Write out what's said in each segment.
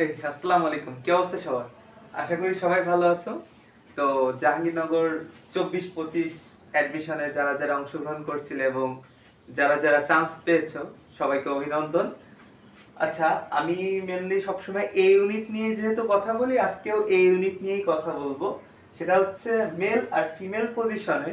এই, আসসালামু আলাইকুম। কি অবস্থা সবার? আশা করি সবাই ভালো আছো। তো জাহাঙ্গীরনগর চব্বিশ পঁচিশ অ্যাডমিশনে যারা যারা অংশগ্রহণ করছিলে এবং যারা যারা চান্স পেয়েছ, সবাইকে অভিনন্দন। আচ্ছা আমি মেনলি সবসময় এই ইউনিট নিয়ে যেহেতু কথা বলি, আজকেও এই ইউনিট নিয়েই কথা বলব। সেটা হচ্ছে মেল আর ফিমেল পজিশনে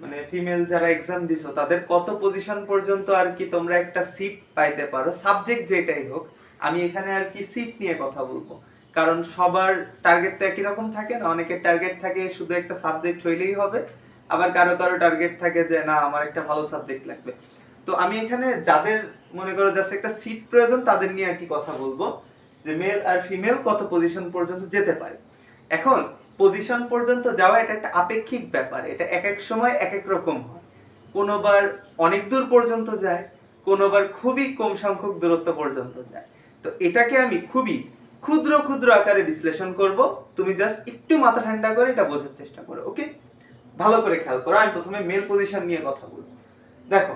মানে ফিমেল যারা এক্সাম দিছো, তাদের কত পজিশন পর্যন্ত আর কি তোমরা একটা সিট পাইতে পারো। সাবজেক্ট যেটাই হোক আমি এখানে আর কি সিট নিয়ে কথা বলব। কারণ সবার টার্গেট তো একই রকম থাকে না, অনেকের টার্গেট থাকে শুধু একটা সাবজেক্ট হইলেই হবে, আবার কারও কারও টার্গেট থাকে যে, না, আমার একটা ভালো সাবজেক্ট লাগবে। তো আমি এখানে যাদের মনে করো জাস্ট একটা সিট প্রয়োজন, তাদের নিয়ে আর কি কথা বলব, যে মেল আর ফিমেল কত পজিশন পর্যন্ত যেতে পারে। এখন পজিশন পর্যন্ত যাওয়া এটা একটা আপেক্ষিক ব্যাপার, এটা এক এক সময় এক এক রকম হয়। কোনোবার অনেক দূর পর্যন্ত যায়, কোনোবার খুবই কম সংখ্যক দূরত্ব পর্যন্ত যায়। তো এটাকে আমি খুবই ক্ষুদ্র ক্ষুদ্র আকারে বিশ্লেষণ করব। তুমি জাস্ট একটু মাথা ঠান্ডা করে এটা বোঝার চেষ্টা করো ওকে ভালো করে খেয়াল করো, আমি প্রথমে মেল পজিশন নিয়ে কথা বলব। দেখো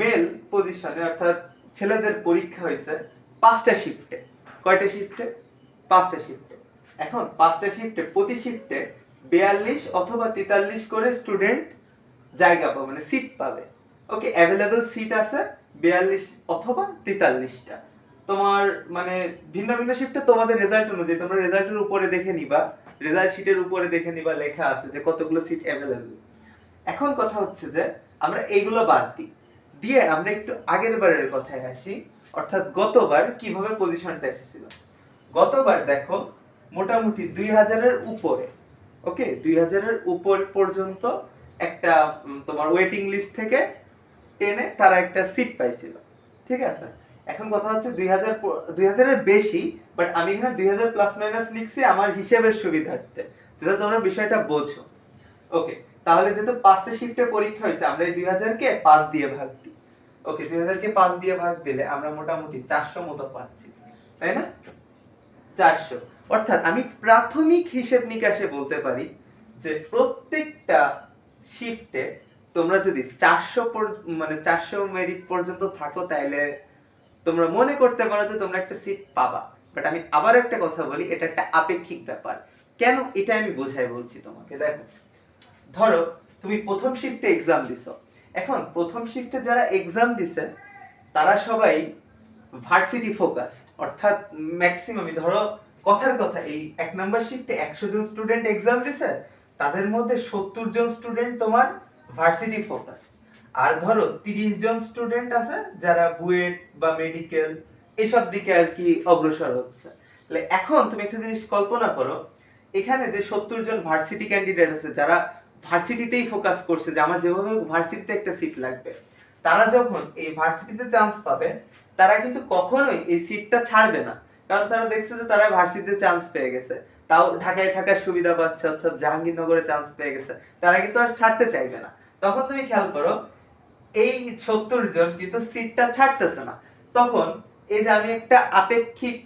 মেল পজিশনে অর্থাৎ ছেলেদের পরীক্ষা হয়েছে পাঁচটা শিফটে কয়টা শিফটে পাঁচটা শিফটে এখন পাঁচটা শিফটে প্রতি শিফটে বিয়াল্লিশ অথবা তেতাল্লিশ করে স্টুডেন্ট জায়গা পাবে মানে সিট পাবে। ওকে অ্যাভেলেবল সিট আছে বিয়াল্লিশ অথবা তেতাল্লিশটা। তোমার মানে ভিন্ন ভিন্ন শিফটে তোমাদের রেজাল্ট অনুযায়ী, তোমরা রেজাল্টের উপরে দেখে নিবা রেজাল্ট শিটের উপরে দেখে নিবা, লেখা আছে যে কতগুলো সিট অ্যাভেলেবল এখন কথা হচ্ছে যে, আমরা এইগুলো বাদ দিই। দিয়ে আমরা একটু আগের বারের কথায় আসি, অর্থাৎ গতবার কীভাবে পজিশনটা এসেছিল। গতবার দেখো, মোটামুটি দুই হাজারের উপরে, ওকে? দুই হাজারের উপর পর্যন্ত একটা তোমার ওয়েটিং লিস্ট থেকে টেনে তারা একটা সিট পাইছিল। ঠিক আছে? এখন কথা হচ্ছে দুই হাজার দুই হাজারের বেশি বাট আমি এখানে দুই হাজার প্লাস মাইনাস লিখছি আমার হিসেবের সুবিধার্থে। যেটা তোমরা বিষয়টা বোঝো। ওকে তাহলে যেহেতু পাঁচটা শিফটে পরীক্ষা হয়েছে, আমরা এই দুই হাজারকে পাঁচ দিয়ে ভাগ দিই। ওকে দুই হাজারকে পাঁচ দিয়ে ভাগ দিলে আমরা মোটামুটি চারশো মতো পাচ্ছি, তাই না? চারশো। অর্থাৎ আমি প্রাথমিক হিসেব নিকাশে বলতে পারি যে প্রত্যেকটা শিফটে তোমরা যদি চারশো মানে চারশো মেরিট পর্যন্ত থাকো, তাইলে তোমরা মনে করতে পারো যে তোমরা একটা সিট পাবা। বাট আমি আবার একটা কথা বলি, এটা একটা আপেক্ষিক ব্যাপার। কেন এটা আমি বোঝাই বলছি তোমাকে? দেখো, ধরো, তুমি প্রথম শিফটে এক্সাম দিছো। এখন প্রথম শিফটে যারা এক্সাম দিছে, তারা সবাই ভার্সিটি ফোকাস অর্থাৎ ম্যাক্সিমামই ধরো, কথার কথা, এই এক নম্বর শিফটে একশো জন স্টুডেন্ট এক্সাম দিছে, তাদের মধ্যে সত্তর জন স্টুডেন্ট তোমার ভার্সিটি ফোকাস আর ধরো তিরিশ জন স্টুডেন্ট আছে যারা বুয়েট বা মেডিকেল এসব দিকে আর কি অগ্রসর হচ্ছে। তাহলে এখন তুমি একটা জিনিস কল্পনা করো, এখানে যে সত্তর জন ভার্সিটি ক্যান্ডিডেট আছে, যারা ভার্সিটিতেই ফোকাস করছে যে আমার যেভাবে ভার্সিটিতে একটা সিট লাগবে। তারা যখন এই ভার্সিটিতে চান্স পাবে, তারা কিন্তু কখনোই এই সিটটা ছাড়বে না। কারণ তারা দেখছে যে তারা ভার্সিটিতে চান্স পেয়ে গেছে। তাও ঢাকায় থাকার সুবিধা পাচ্ছে, অর্থাৎ জাহাঙ্গীরনগরে চান্স পেয়ে গেছে। তারা কিন্তু আর ছাড়তে চাইবে না। তখন তুমি খেয়াল করো এই সত্তর জন কিন্তু সিটটা ছাড়তেছে না। তখন এই যে আমি একটা আপেক্ষিক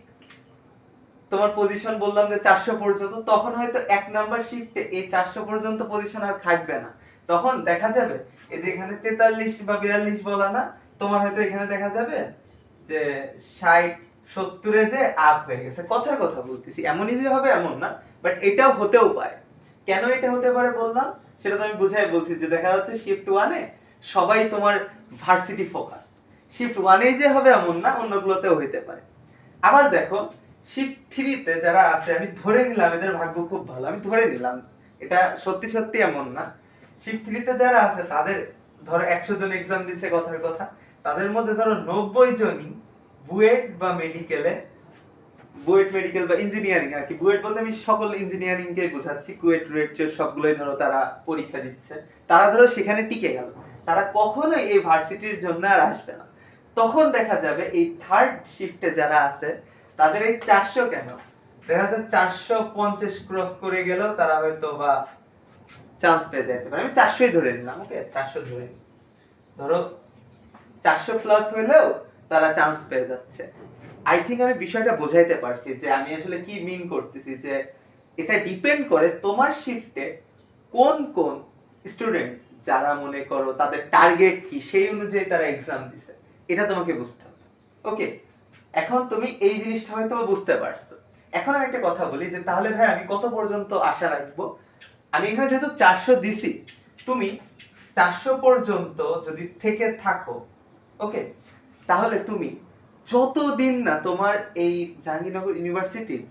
তোমার পজিশন বললাম যে চারশো পর্যন্ত, তখন হয়তো এক নাম্বার শিফটে এই চারশো পর্যন্ত পজিশন আর খাটবে না। তখন দেখা যাবে, এই যে এখানে তেতাল্লিশ বা বিয়াল্লিশ বলা না, তোমার হয়তো এখানে দেখা যাবে যে ষাট, সত্তরে যে আপ হয়ে গেছে। কথার কথা বলতেছি, এমনই যে হবে এমন না বাট এটাও হতেও পারে। কেন এটা হতে পারে বললাম? সেটা তো আমি বুঝাই বলছি যে দেখা যাচ্ছে শিফট ওয়ানে সবাই তোমার ভার্সিটি ফোকাস শিফট ওয়ানেই যে হবে এমন না, অন্যগুলোতেও হইতে পারে। আবার দেখো শিফট থ্রিতে যারা আছে, আমি ধরে নিলাম, এদের ভাগ্য খুব ভালো, আমি ধরে নিলাম, এটা সত্যি সত্যি এমন না। শিফট থ্রিতে যারা আছে, তাদের, ধরো একশো জন এক্সাম দিছে কথার কথা, তাদের মধ্যে ধরো নব্বই জনই বুয়েট বা মেডিকেলে বুয়েট মেডিকেল বা ইঞ্জিনিয়ারিং আর কি। বুয়েট বলতে আমি সকল ইঞ্জিনিয়ারিং কে বোঝাচ্ছি, কুয়েট, রুয়েট সবগুলোই ধরো তারা পরীক্ষা দিচ্ছে। তারা ধরো সেখানে টিকে গেল। তারা কখনোই এই ভার্সিটির জন্য আর আসবে না। তখন দেখা যাবে এই থার্ড শিফটে যারা আছে, তাদের এই চারশো কেন? দেখা যাচ্ছে চারশো পঞ্চাশ ক্রস করে গেলেও তারা হয়তো বা চান্স পেয়ে যেতে পারে। আমি চারশোই ধরে নিলাম ওকে চারশো ধরে ধরো, চারশো প্লাস হলেও তারা চান্স পেয়ে যাচ্ছে। আই থিঙ্ক আমি বিষয়টা বোঝাইতে পারছি যে আমি আসলে কি মিন করতেছি যে এটা ডিপেন্ড করে তোমার শিফটে কোন কোন স্টুডেন্ট যারা মনে করো তাদের টার্গেট কি, সেই অনুযায়ী তারা এক্সাম দিছে। এটা তোমাকে বুঝতে হবে। ওকে এখন তুমি এই জিনিসটা হয়তো বুঝতে পারছ। এখন আমি একটা কথা বলি যে, তাহলে ভাই আমি কত পর্যন্ত আশা রাখব? আমি এখানে যেহেতু চারশো দিছি, তুমি চারশো পর্যন্ত যদি থেকে থাকো ওকে তাহলে তুমি যতদিন না তোমার এই জাহাঙ্গীরনগর ইউনিভার্সিটির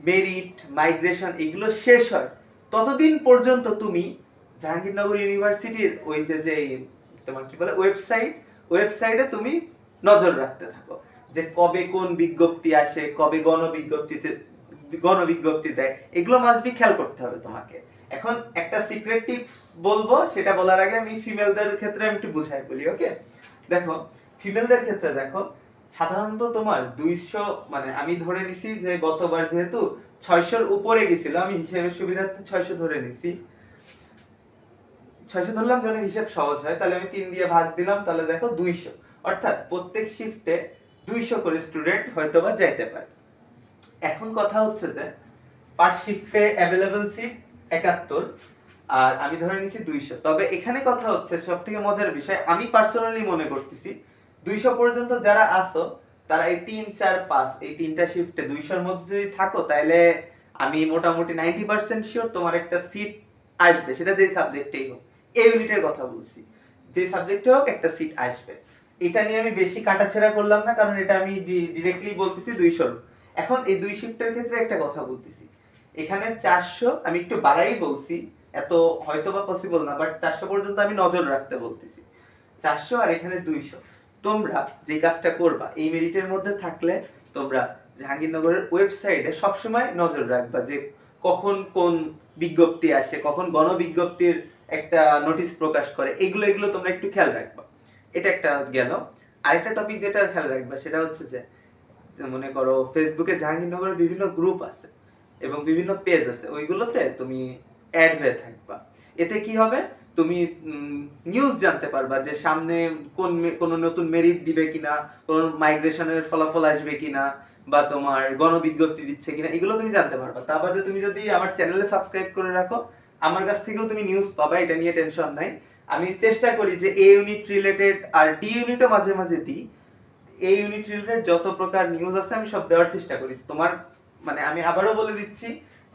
মেরিট মাইগ্রেশন এগুলো শেষ হয়, ততদিন পর্যন্ত তুমি জাহাঙ্গীরনগর ইউনিভার্সিটির ওই যে যে তোমার কি বলে ওয়েবসাইট ওয়েবসাইটে তুমি নজর রাখতে থাকো যে কবে কোন বিজ্ঞপ্তি আসে, কবে গণবিজ্ঞপ্তিতে, গণবিজ্ঞপ্তি দেয়, এগুলো মাস্ট বি খেয়াল করতে হবে তোমাকে। এখন একটা সিক্রেট টিপস বলব, সেটা বলার আগে আমি ফিমেলদের ক্ষেত্রে আমি একটু বুঝাই বলি ওকে দেখো ফিমেলদের ক্ষেত্রে দেখো, সাধারণত তোমার দুইশো মানে আমি ধরে নিছি যে গতবার যেহেতু ছয়শোর উপরে গেছিল, আমি হিসেবের সুবিধার্থে ছয়শো ধরে নিছি। ছয়শো ধরলাম যেন হিসেব সহজ হয়, তাহলে আমি তিন দিয়ে ভাগ দিলাম, তাহলে দেখো দুইশো। অর্থাৎ প্রত্যেক শিফটে দুইশো করে স্টুডেন্ট হয়তো বা যাইতে পারে। এখন কথা হচ্ছে যে পার শিফটে অ্যাভেলেবেল সিট একাত্তর, আর আমি ধরে নিছি দুইশো। তবে এখানে কথা হচ্ছে সব থেকে মজার বিষয়, আমি পার্সোনালি মনে করতেছি, দুইশো পর্যন্ত যারা আসো তারা এই তিন, চার, পাঁচ, এই তিনটা শিফটে দুইশোর মধ্যে যদি থাকো তাহলে আমি মোটামুটি নাইনটি পার্সেন্ট শিওর তোমার একটা সিট আসবে, সেটা যেই সাবজেক্টেই হোক। এই ইউনিটের কথা বলছি। যে সাবজেক্টে হোক একটা সিট আসবে। এটা নিয়ে আমি বেশি কাটাছেড়া করলাম না, কারণ এটা আমি ডিরেক্টলি বলতেছি দুইশোর এখন এই দুই শিফটের ক্ষেত্রে একটা কথা বলতেছি। এখানে চারশো, আমি একটু বাড়াই বলছি, এত হয়তো বা পসিবল না বাট চারশো পর্যন্ত আমি নজর রাখতে বলতেছি। চারশো আর এখানে দুইশো। তোমরা যে কাজটা করবা, এই মেরিটের মধ্যে থাকলে তোমরা জাহাঙ্গীরনগরের ওয়েবসাইটে সবসময় নজর রাখবা যে কখন কোন বিজ্ঞপ্তি আসে, কখন গণবিজ্ঞপ্তির একটা নোটিশ প্রকাশ করে। এগুলো এগুলো তোমরা একটু খেয়াল রাখবা। এটা একটা গেল। আরেকটা টপিক যেটা খেয়াল রাখবা, সেটা হচ্ছে যে, মনে করো ফেসবুকে জাহাঙ্গীরনগরের বিভিন্ন গ্রুপ আছে এবং বিভিন্ন পেজ আছে, ওইগুলোতে তুমি অ্যাড হয়ে থাকবা। এতে কি হবে? তুমি নিউজ জানতে পারবা যে সামনে কোন কোনো নতুন মেরিট দিবে কিনা, কোন মাইগ্রেশনের ফলাফল আসবে কিনা, বা তোমার গণবিজ্ঞপ্তি দিচ্ছে কিনা, এগুলো তুমি জানতে পারবা। তা বাদে তুমি যদি আমার চ্যানেলে সাবস্ক্রাইব করে রাখো আমার কাছ থেকেও তুমি নিউজ পাবা, এটা নিয়ে টেনশন নাই। আমি চেষ্টা করি যে এ ইউনিট রিলেটেড আর ডি ইউনিটও মাঝে মাঝে দিই। এ ইউনিট রিলেটেড যত প্রকার নিউজ আছে, আমি সব দেওয়ার চেষ্টা করি। তোমার মানে আমি আবারও বলে দিচ্ছি,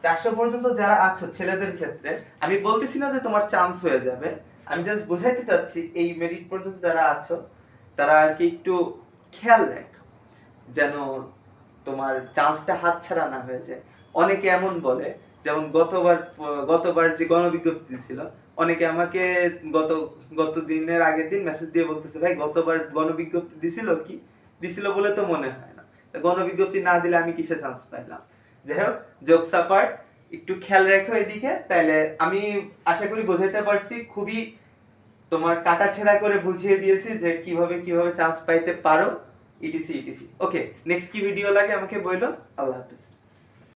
চারশো পর্যন্ত যারা আছো ছেলেদের ক্ষেত্রে, আমি বলতেছি না যে তোমার চান্স হয়ে যাবে। আমি জাস্ট বোঝাইতে চাচ্ছি, এই মেরিট পর্যন্ত যারা আছো, তারা আর কি একটু খেয়াল রাখো, যেন তোমার চান্সটা হাতছাড়া না হয়ে যায়। অনেকে এমন বলে যেমন গতবার গতবার যে গণবিজ্ঞপ্তি ছিল, অনেকে আমাকে গত গত দিনের আগের দিন মেসেজ দিয়ে বলতেছে, ভাই, গতবার গণবিজ্ঞপ্তি দিছিল কি? দিছিল বলে তো মনে হয় না। গণবিজ্ঞপ্তি না দিলে আমি কিসে চান্স পাইলাম? যাই হোক সাপার, একটু খেয়াল রাখো এদিকে, তাইলে আমি আশা করি বোঝাইতে পারছি, খুবই তোমার কাটা ছেঁড়া করে বুঝিয়ে দিয়েছি যে কীভাবে কীভাবে চান্স পাইতে পারো ইটিসি ইটিসি ওকে নেক্সট কি ভিডিও লাগে আমাকে বলল আল্লাহ হাফেজ।